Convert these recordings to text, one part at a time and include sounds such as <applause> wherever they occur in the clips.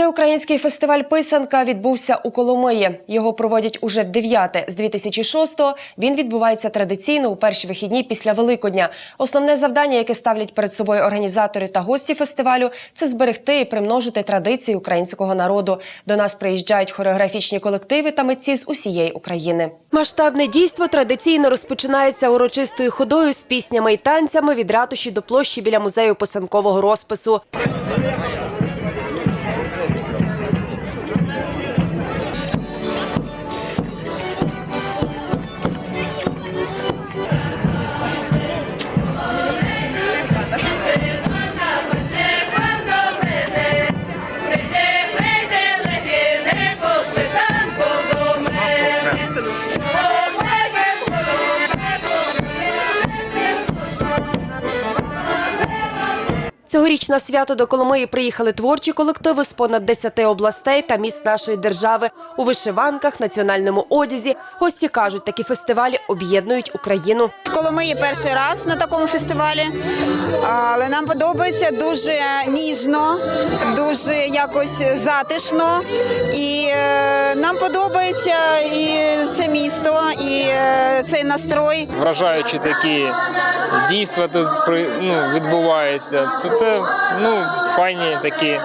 Всеукраїнський фестиваль Писанка відбувся у Коломиї. Його проводять уже дев'яте. З 2006-го він відбувається традиційно у перші вихідні після Великодня. Основне завдання, яке ставлять перед собою організатори та гості фестивалю, це зберегти і примножити традиції українського народу. До нас приїжджають хореографічні колективи та митці з усієї України. Масштабне дійство традиційно розпочинається урочистою ходою з піснями і танцями від ратуші до площі біля музею писанкового розпису. Цьогоріч на свято до Коломиї приїхали творчі колективи з понад 10 областей та міст нашої держави у вишиванках, національному одязі. Гості кажуть, такі фестивалі об'єднують Україну. В Коломиї перший раз на такому фестивалі, але нам подобається дуже ніжно, дуже якось затишно. І е, нам подобається і це місто, і е, цей настрой. вражаючі такі дійства тут при- ну, відбуваються, то це ну, файні такі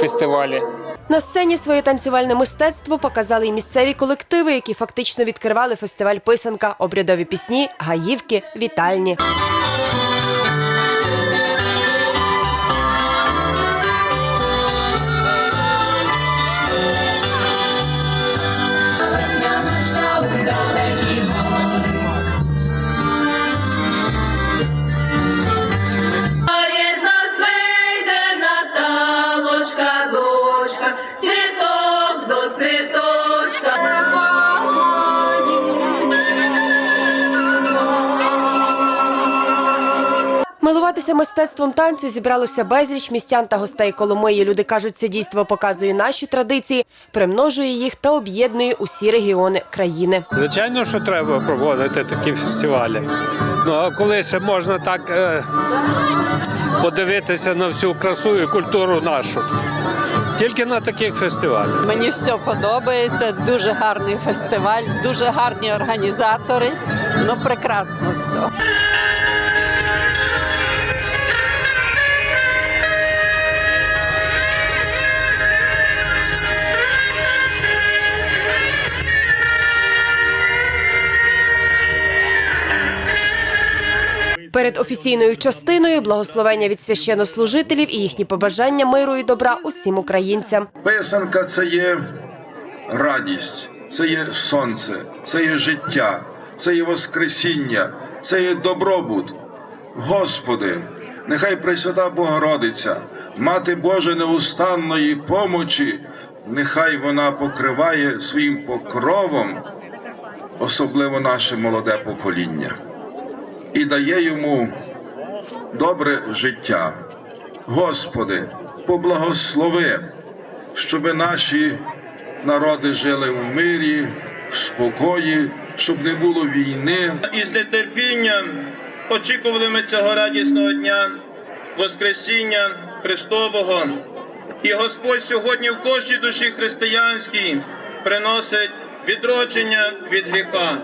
фестивалі. На сцені своє танцювальне мистецтво показали й місцеві колективи, які фактично відкривали фестиваль Писанка, обрядові пісні, гаївки, вітальні. Милуватися мистецтвом танцю зібралося безліч містян та гостей Коломиї. Люди кажуть, це дійство показує наші традиції, примножує їх та об'єднує усі регіони країни. Звичайно, що треба проводити такі фестивалі. Ну а коли ще можна так е, подивитися на всю красу і культуру нашу. Тільки на таких фестивалях. Мені все подобається. Дуже гарний фестиваль, дуже гарні організатори. Ну прекрасно все. Перед офіційною частиною благословення від священнослужителів і їхні побажання миру і добра усім українцям. Писанка це є радість, це є сонце, це є життя, це є Воскресіння, це є добробут. Господи, нехай Пресвята Богородиця, Мати Божа неустанної помочі, нехай вона покриває своїм покровом, особливо наше молоде покоління, і дає йому добре життя. Господи, поблагослови, щоби наші народи жили в мирі, в спокої, щоб не було війни. І з нетерпінням очікували ми цього радісного дня Воскресіння Христового. І Господь сьогодні в кожній душі християнській приносить відродження від гріха,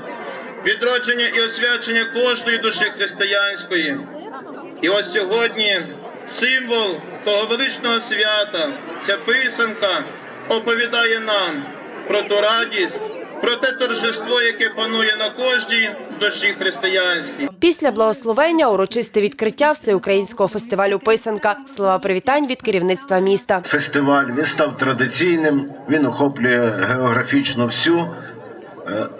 відродження і освячення кожної душі християнської. І ось сьогодні символ того величного свята, ця писанка оповідає нам про ту радість, про те торжество, яке панує на кожній душі християнській. Після благословення урочисте відкриття всеукраїнського фестивалю Писанка. Слова привітань від керівництва міста. фестиваль він став традиційним. Він охоплює географічно всю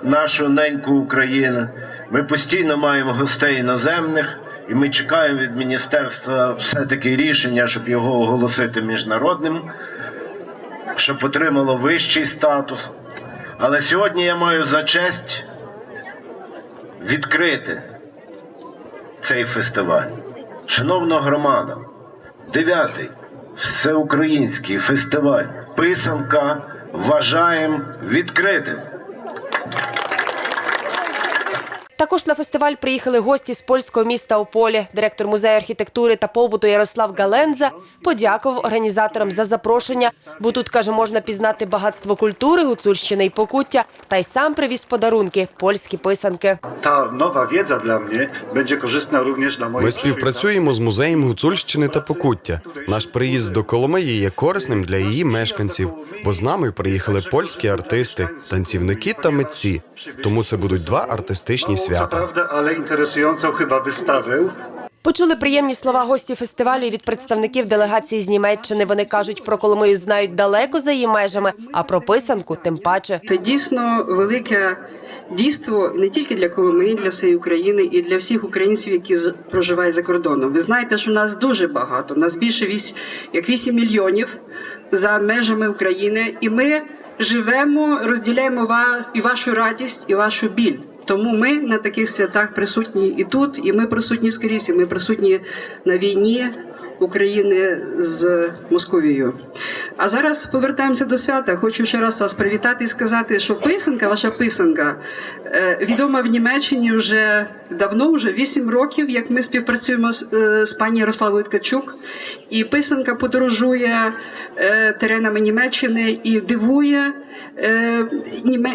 нашу неньку Україну. Ми постійно маємо гостей іноземних, і ми чекаємо від міністерства все-таки рішення, щоб його оголосити міжнародним, щоб отримало вищий статус. Але сьогодні я маю за честь відкрити цей фестиваль. Шановна громада, дев'ятий всеукраїнський фестиваль Писанка вважаємо відкритим. Також на фестиваль приїхали гості з польського міста Ополі. Директор музею архітектури та побуту Ярослав Галенза подякував організаторам за запрошення, бо тут каже, можна пізнати багатство культури Гуцульщини і Покуття, та й сам привіз подарунки польські писанки. Ta nowa wiedza dla mnie będzie korzystna również dla mojej Ми співпрацюємо з музеєм Гуцульщини та Покуття. Наш приїзд до Коломиї є корисним для її мешканців, бо з нами приїхали польські артисти, танцівники та митці. Тому це будуть два артистичні Co свята. prawda, ale interesującą chyba wystawę. Почули приємні слова гості фестивалю і від представників делегації з Німеччини. Вони кажуть, про Коломию знають далеко за її межами, а про писанку тим паче. Це дійсно велике дійство не тільки для Коломиї, для всієї України і для всіх українців, які з- проживають за кордоном. Ви знаєте, що нас дуже багато. Нас більше вісь, як 8 мільйонів за межами України, і ми живемо, розділяємо ва- і вашу радість, і вашу біль. Тому ми на таких святах присутні і тут, і ми присутні скрізь, і ми присутні на війні України з Московією. А зараз повертаємося до свята. Хочу ще раз вас привітати і сказати, що писанка, ваша писанка, е, відома в Німеччині вже давно, вже 8 років, як ми співпрацюємо з, е, пані Ярославою Ткачук. І писанка подорожує е, теренами Німеччини і дивує.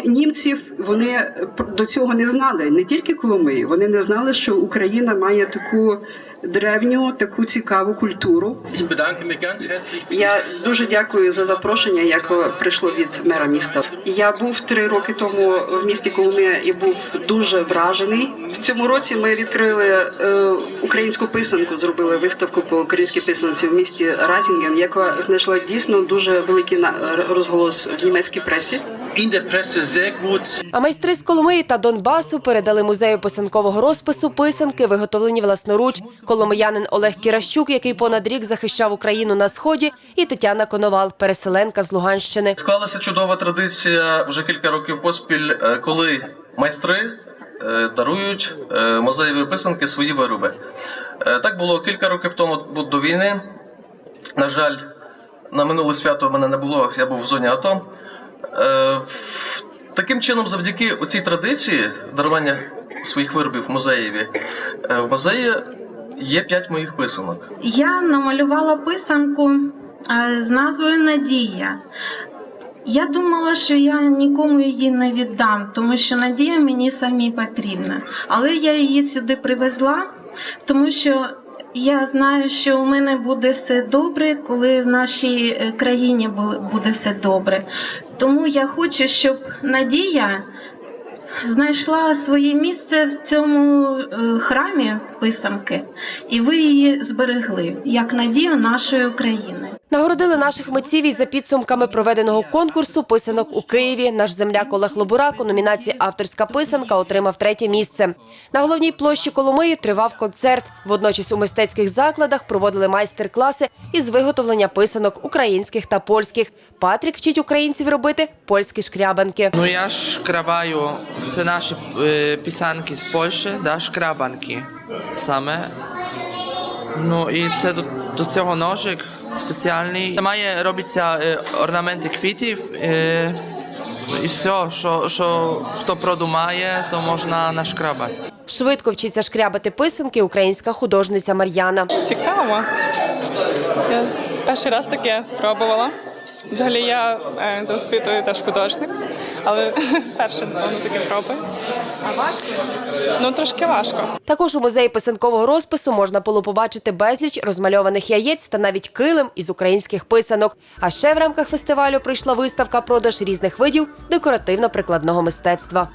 Німців вони до цього не знали, не тільки Коломиї. Вони не знали, що Україна має таку древню, таку цікаву культуру. Я дуже дякую за запрошення, яке прийшло від мера міста. Я був три роки тому в місті Коломия і був дуже вражений. В цьому році ми відкрили е, українську писанку, зробили виставку по українській писанці в місті Ратінген, яка знайшла дійсно дуже великий розголос в німецькій пресі. А майстри з Коломиї та Донбасу передали музею писанкового розпису писанки, виготовлені власноруч. Коломиянин Олег Кіращук, який понад рік захищав Україну на сході, і Тетяна Коновал, переселенка з Луганщини. Склалася чудова традиція вже кілька років поспіль, е, коли майстри е, дарують е, музеєві писанки свої вироби. Так було кілька років тому до війни. На жаль, на минуле свято в мене не було, я був в зоні АТО. Е, Таким чином, завдяки цій традиції дарування своїх виробів музеєві, е, в музеї є п'ять моїх писанок. Я намалювала писанку е, з назвою Надія. Я думала, що я нікому її не віддам, тому що надія мені самі потрібна. Але я її сюди привезла, тому що я знаю, що у мене буде все добре, коли в нашій е, країні буде все добре. Тому я хочу, щоб надія знайшла своє місце в цьому е, храмі писанки, і ви її зберегли як надію нашої України. Нагородили наших митців і за підсумками проведеного конкурсу писанок у Києві. Наш земляк Олег Лобурак у номінації Авторська писанка отримав третє місце. На головній площі Коломиї тривав концерт. Водночас у мистецьких закладах проводили майстер-класи із виготовлення писанок українських та польських. Патрік вчить українців робити польські шкрябанки. Ну я шкрабаю, це наші е, пісанки з Польщі, да, шкрабанки саме. Ну і це до, до цього ножик спеціальний. Має робиться е, орнаменти квітів. Е, і все, що, що хто продумає, то можна нашкрабати. Швидко вчиться шкрябати писанки українська художниця Мар'яна. Цікаво. Я перший раз таке спробувала. Взагалі я е, за освітою теж художник, але <laughs> перше, напевно, таке проби. А важко? Ну, трошки важко. Також у музеї писанкового розпису можна було побачити безліч розмальованих яєць та навіть килим із українських писанок. А ще в рамках фестивалю прийшла виставка продаж різних видів декоративно-прикладного мистецтва.